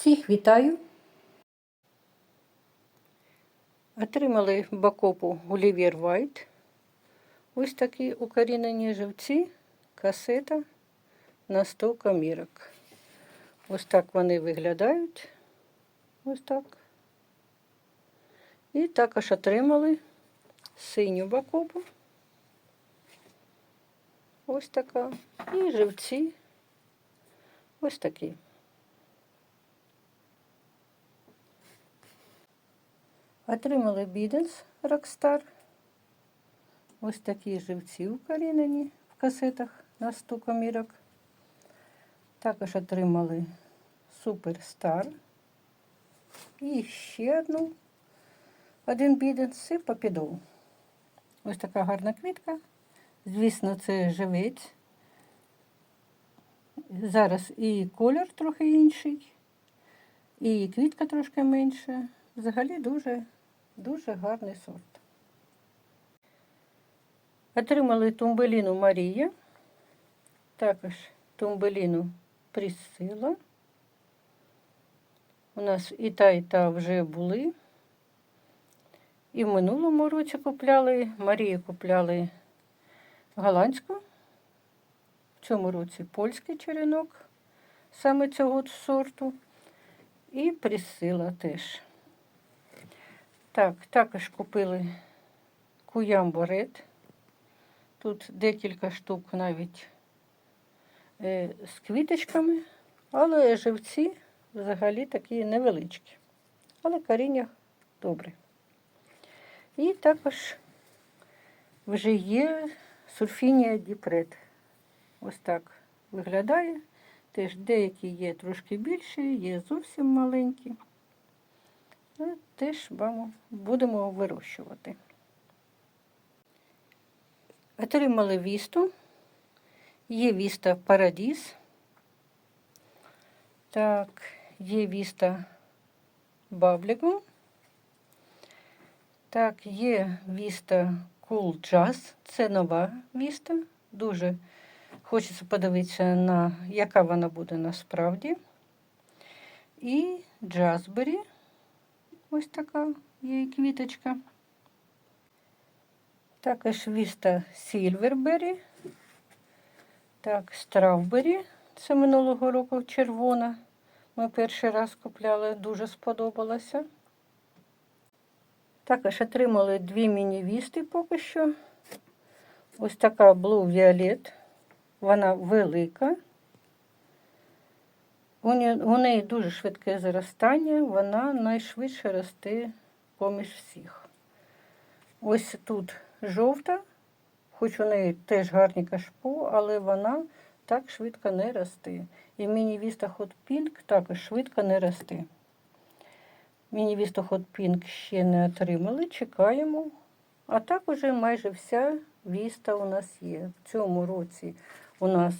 Всіх вітаю. Отримали бакопу Гулівер Вайт. Ось такі укорінені живці, касета на 100 комірок. Ось так вони виглядають. Ось так. І також отримали синю бакопу. Ось така. І живці. Ось такі. Отримали Біденс Рокстар. Ось такі живці укорінені в касетах на 100 комірок. Також отримали Суперстар. І ще одну. Один біденс і попідов. Ось така гарна квітка. Звісно, це живець. Зараз і колір трохи інший, і квітка трошки менша. Взагалі дуже, дуже гарний сорт. Отримали тумбеліну Марія, також тумбеліну Присила. У нас і та, і та вже були. І в минулому році купляли, Марію купляли голландську. В цьому році польський черенок, саме цього сорту. І присила теж. Так, також купили куямборет. Тут декілька штук навіть е, з квіточками, але живці взагалі такі невеличкі. Але коріння добре. І також вже є сурфінія діпред. Ось так виглядає. Теж деякі є трошки більші, є зовсім маленькі. Теж будемо вирощувати. Отримали вісту. Є віста Парадіс. Так, є віста Баблігу. Так, є віста Cool Jazz. Це нова віста. Дуже хочеться подивитися, на яка вона буде насправді. І Джазбері. Ось така є квіточка. Також віста Сільвербері. Так, Стравбері. Це минулого року червона. Ми перший раз купляли, дуже сподобалося. Також отримали дві міні-вісти поки що. Ось така Blue Violet. Вона велика. У неї дуже швидке зростання, вона найшвидше росте поміж всіх. Ось тут жовта, хоч у неї теж гарні кашпо, але вона так швидко не росте. І міні-віста Pink також швидко не росте. Міні-віста Pink ще не отримали, чекаємо. А так уже майже вся віста у нас є. В цьому році у нас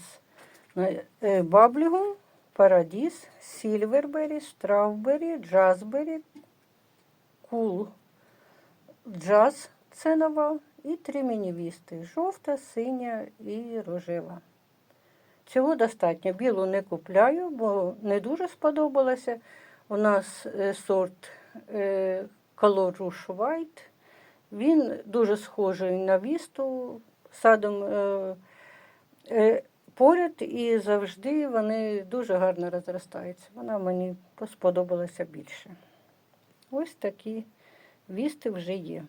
баблігум, Парадіс, Сільвербері, Стравбері, Джазбері, Кул, Джаз це нова і три мінівісти жовта, синя і рожева. Цього достатньо. Білу не купляю, бо не дуже сподобалося. У нас сорт Color Rouge White. Він дуже схожий на вісту, садом поряд і завжди вони дуже гарно розростаються. Вона мені сподобалася більше. Ось такі вісти вже є.